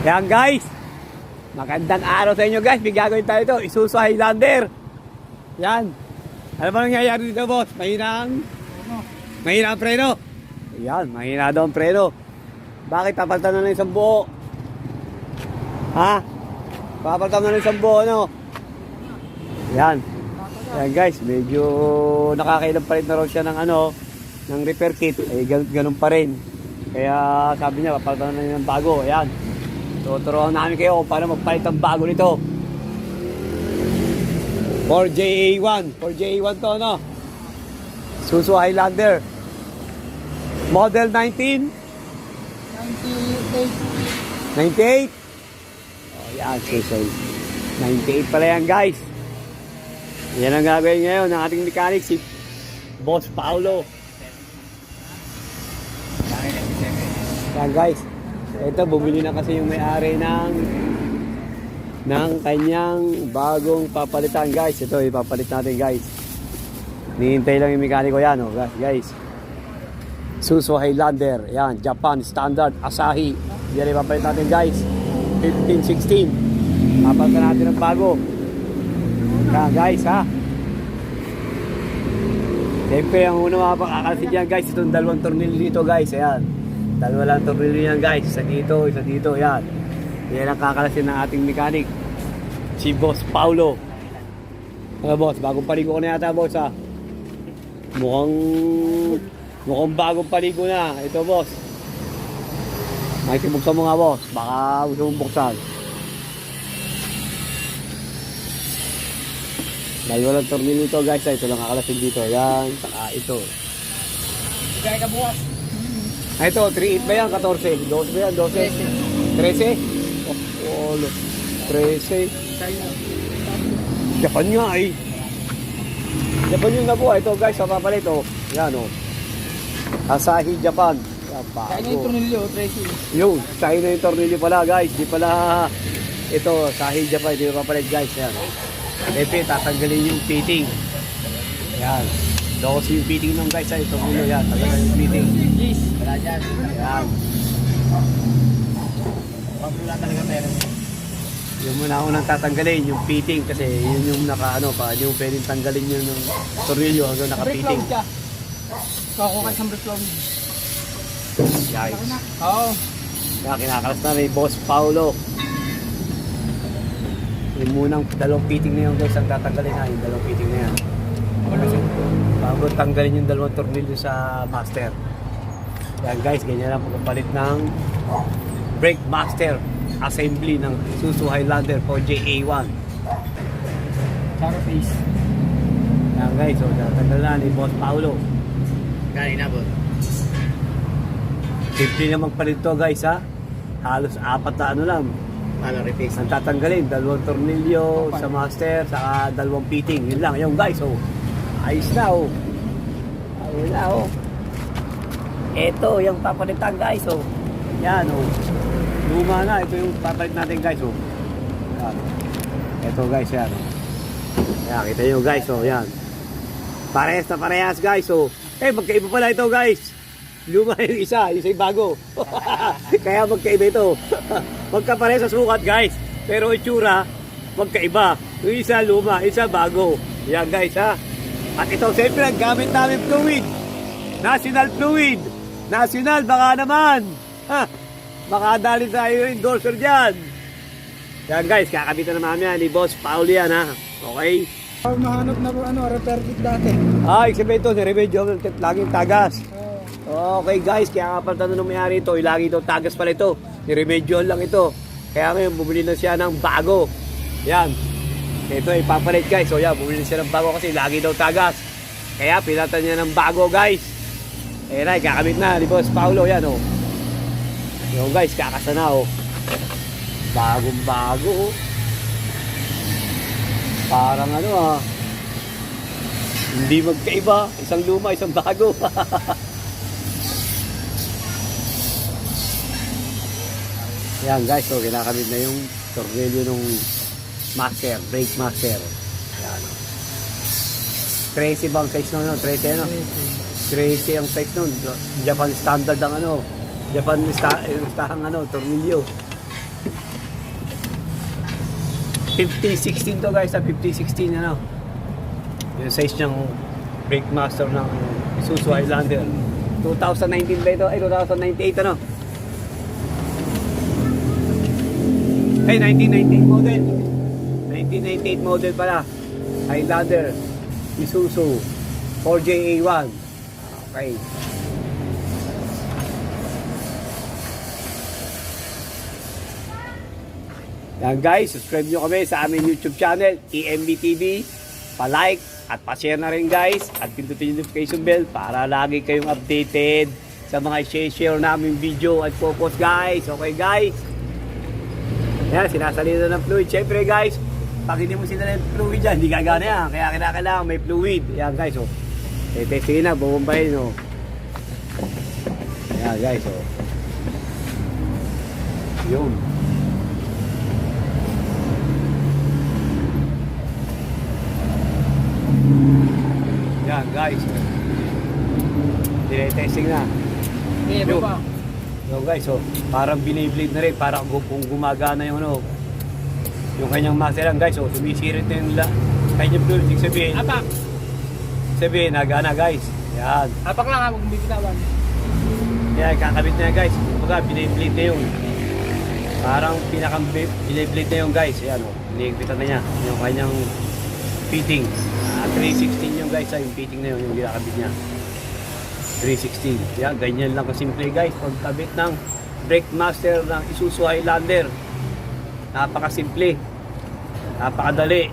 Yan guys. Magandang araw sa inyo guys. May gagawin tayo ito. Isuzu Highlander. Yan. Ano ba nangyayari dito boss? Mahina ang... Mahina ang preno. Yan. Mahina daw ang preno. Bakit papalitan na lang isang buo? Ha? Papalitan na lang isang buo ano? Yan. Yan guys. Medyo nakakailang palit na raw siya ng ano ng repair kit. Eh ganun, ganun pa rin. Kaya sabi niya papalitan na niya ng bago. Ayan. Tuturuan namin kayo kung paano magpalit ng bago nito. 4JA1. 4JA1 to, no? Suzu Highlander. Model 19? 98? Oh, yan, Suzu. 98 pala yan, guys. Yan ang gagawin ngayon ng ating mechanic, si Boss Paulo. Yan, guys. Ito, bumili na kasi yung may-ari ng ng kanyang bagong papalitan guys. Ito, ipapalit natin guys. Nihintay lang yung mekaniko yan, oh, guys. Suzu Highlander. Yan, Japan Standard Asahi. Yan ipapalit natin guys. 15, 16. Papalitan natin ng bago. Yan guys, ha. Siyempre, ang una mapakakalasin dyan guys, itong dalawang tornilyo dito guys. Ayan. Dalawa lang tornilyo yan guys. Isa dito, isa dito. Yan. Yan ang kakalasin ng ating mechanic. Si Boss Paulo. Ano boss, bagong paligo ko na yata boss ha. Mukhang mukhang bagong paligo na. Ito boss. Makikibuksan mo nga boss. Baka gusto mong buksan. Dalawa lang tornilyo ito guys. Ito lang kakalasin dito. Yan. Saka ito. Gaya ka bukas. Ah, ito, 3.8 ba yan? 14? 12 ba yan? 12? 13? Oh, oh, 13. China. Japan nga eh. Japan yung nabuha. Ito guys, sa papalit oh. Yan oh. Asahi Japan. Yan, China yung bago. tornilyo, Tracy. Yung, China yung tornilyo pala guys. Di pala ito, Asahi Japan. Di papalit guys. Yan. Ito, tatanggalin yung fitting. Yan. Dose yung fitting nung guys. Ay, tornilyo yan. Tatanggalin yung fitting. Yes. Wala dyan. Yan. Pagpula talaga meron. Yung muna unang tatanggalin, yung fitting kasi yun yung naka ano pa, yung pwedeng tanggalin yun ng tornilyo hanggang Break naka-fitting. load ka. Kakuha ka sa break load. Guys, Oo. kaya kinakalas na ni Boss Paulo. Yung munang dalawang fitting na yun guys ang tatanggalin na, yung dalawang fitting na yan. Kasi bago tanggalin yung dalawang tornilyo sa master. Yan guys, ganyan lang pagpapalit ng brake master assembly ng Suzu Highlander 4JA1. Charo face. Yan guys, so tatanggal na ni Boss Paulo. Gani na po. Simple na magpalit to guys ha. Halos apat na ano lang. Ano, reface. Ang tatanggalin, dalawang tornilyo sa master, saka dalawang fitting. Yun lang, yung guys, oh. Ayos na, oh. Ayos na, oh. Ito, yung papalitan, guys, oh. Yan, oh. Luma na, ito yung papalit natin, guys, oh. Yan. Ito, guys, yan, oh. Yan, kita nyo, guys, oh, yan. Parehas na parehas, guys, oh. Eh, magkaiba pala ito, guys. Luma yung isa, yung isa yung bago. Kaya magkaiba ito. Magkapareha sa sukat, guys. Pero itsura, magkaiba. Yung isa luma, isa bago. Yan, guys, ha. At ito, siyempre, ang gamit namin fluid. National fluid. National, baka naman. Ha? Baka dali tayo endorser dyan. Yan, guys, kakabitan na namin yan ni Boss Paul yan, ha. Okay? Mahanap na po, ano, repair kit dati. Ah, sabihin ito, si Remedyo, laging tagas. Okay guys, kaya nga pala tanong ng mayari ito, ilagi ito, tagas pala ito. Niremedyohan lang ito. Kaya ngayon, bumili na siya ng bago. Yan. Ito, ipapalit guys. So yan, bumili siya ng bago kasi lagi daw tagas. Kaya pinatan niya ng bago guys. Eh na, kakamit na ni Boss Paulo. Yan oh. Yung guys, kakasa na oh. Bagong bago oh. Parang ano ah. Hindi magkaiba. Isang luma, isang bago. Yan guys, so kinakamit na yung tornilyo nung master, brake master. Yan. 13 bang size nun? no? 13 ano? 13 ang size nun. Japan standard ang ano. Japan sta- eh, stahang ano, tornilyo. 1516 to guys, sa 1516 ano. Yung size niyang brake master ng Isuzu Highlander. 2019 ba ito? Ay, 2098 ano? Ay, 1998 model. 1998 model pala. Highlander. Isuzu. 4JA1. Okay. Yan guys, subscribe nyo kami sa aming YouTube channel, EMB TV. Pa-like at pa-share na rin guys. At pindutin yung notification bell para lagi kayong updated sa mga share namin video at focus guys. Okay guys? Yan, sinasalita ng fluid. Siyempre guys, pag hindi mo sinala ng fluid dyan, hindi gagana yan. Kaya kinakailangan may fluid. Yan guys, oh. Eh, testingin na, bumumbahin, oh. Yan guys, oh. Yun. Yan guys. Dinetesting na. Okay, Yo. Yo guys, so parang biniblade na rin, parang kung gumagana yung ano, yung kanyang master lang guys, so sumisirit na yung la, kanyang fluid, ibig sabihin, Apak. sabihin, nagana guys. Yan. Apak lang ha, huwag may bitawan. Yan, kakabit na yan guys. Kumbaga, biniblade na yung, parang pinakang bi- biniblade na yung guys. Yan o, binigpitan na niya, yung kanyang fitting. Ah, 316 yung guys, ah, yung fitting na yun, yung ginakabit niya. 316. Yan, ganyan lang kasimple guys. Pagkabit ng brake master ng Isuzu Highlander. Napakasimple. Napakadali.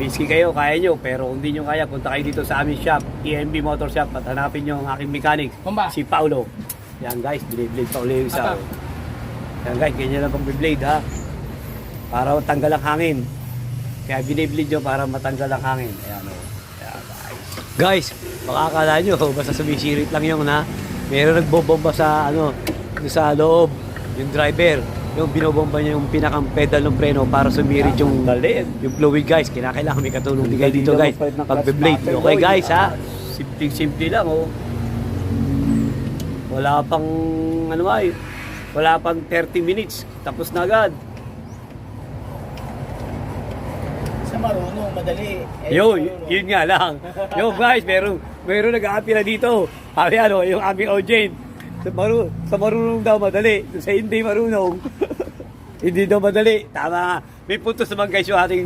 Miski kayo, kaya nyo. Pero kung hindi nyo kaya, punta kayo dito sa aming shop, EMB Motor Shop, at hanapin nyo ang aking mechanic, Bomba. si Paulo. Yan guys, biniblade pa uli yung isa. Yan guys, ganyan lang pang blade ha. Para tanggal ang hangin. Kaya biniblade nyo para matanggal ang hangin. Ayan o. Ayan, guys. Guys, makakala nyo, basta sumisirit lang yung na, meron nagbobomba sa ano, sa loob, yung driver. Yung binobomba niya yung pinakang pedal ng preno para sumirit yung yung fluid guys. Kinakailangan may katulong din kayo dito guys. Pag-blade. Okay guys ha. Simple-simple lang oh. Wala pang ano ay, wala pang 30 minutes. Tapos na agad. Sa marunong, madali. Eh, Yo, yun nga lang. Yo guys, meron meron nag-aapi na dito. Sabi ano, yung aming audience. Sa, maru sa marunong daw madali. Sa hindi marunong. hindi daw madali. Tama nga. May puntos naman guys yung ating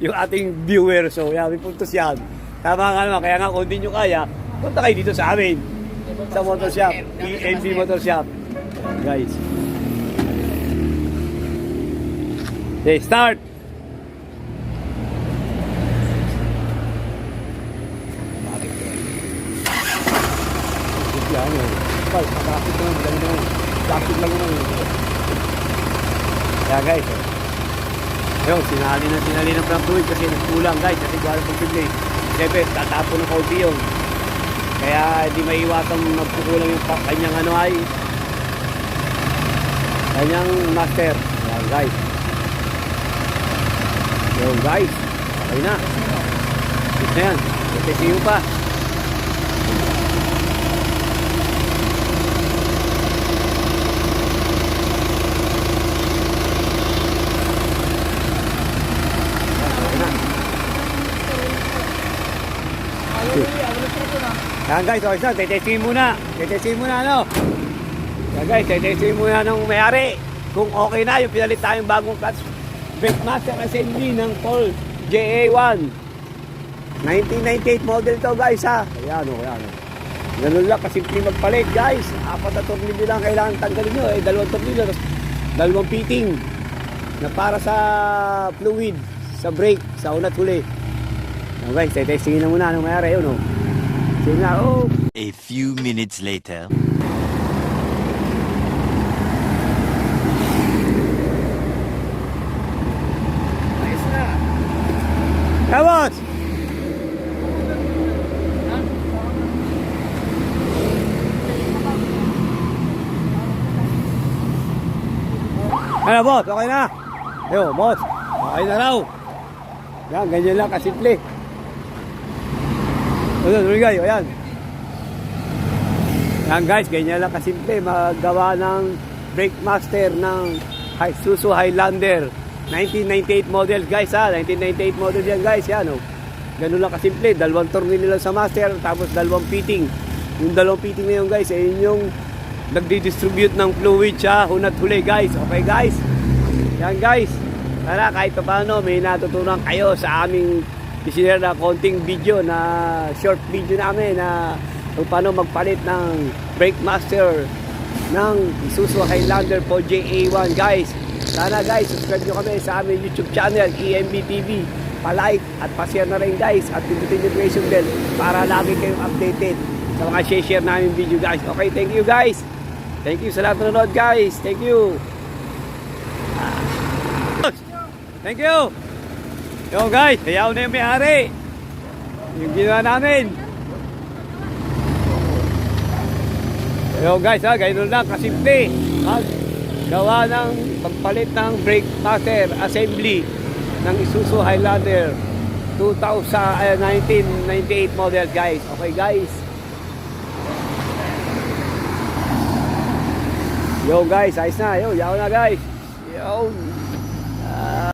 yung ating viewer. So, yan, may puntos yan. Tama nga naman. Kaya nga kung hindi nyo kaya, punta kayo dito sa amin. Sa motor shop. ENB Motor Shop. Guys. Okay, start! Yan eh. Pag, traffic lang, dali na yun. Traffic lang yun. Kaya guys, eh. Ayun, sinali na sinali ng front fluid kasi nagkulang guys, kasi galing pag blade. Siyempre, tatapon ng kaunti yun. Kaya hindi maiwasang magkukulang yung kanyang ano ay kanyang master. Yan guys. Yun guys. Okay na. Good na yan. Ito pa. Yan guys, okay na, tetestingin muna. Tetestingin muna ano. Yan guys, tetestingin muna ng mayari. Kung okay na, yung pinalit tayong bagong clutch. Breakmaster Assembly ng Paul JA1. 1998 model to guys ha. Ayan o, ayan o. Ganun lang, kasimple magpalit guys. Apat na tornilyo lang kailangan tanggalin nyo. Eh, dalawang tornilyo, dalawang fitting na para sa fluid, sa brake, sa unat huli. Yan guys, tetestingin na muna anong mayari yun o. Sige nga, oh. A few minutes later. Ayos na. Vamos! Ano boss, okay na? Yo, boss, okay na raw. Yan, ganyan lang kasimple. Ayan, tuloy kayo, ayan. Yan guys, ganyan lang kasimple. Magawa ng brake master ng Isuzu Highlander. 1998 model guys ha? 1998 model yan guys yan oh. ganun lang kasimple. Dalawang tornilyo lang sa master tapos dalawang fitting. Yung dalawang fitting na yun guys eh yun yung nagdi-distribute ng fluid sa hunat huli guys. Okay guys? Yan guys. Sana kahit pa paano may natutunan kayo sa aming isinare na konting video na short video namin na kung paano magpalit ng brake master ng Isuzu Highlander po JA1 guys. Sana guys, subscribe nyo kami sa aming YouTube channel, EMB TV. Pa-like at pa-share na rin guys at pindutin yung notification bell para lagi kayong updated sa mga share namin video guys. Okay, thank you guys. Thank you sa lahat nanonood guys. Thank you. Ah. Thank you. Yo guys, sayaw na yung may-ari. Yung ginawa namin. Yo guys ha, ganyan lang kasimple. Mag gawa ng pagpalit ng brake master assembly ng Isuzu Highlander 2000, eh, 1998 model guys. Okay guys. Yo guys, ayos na. Yo, yaw na guys. Yo.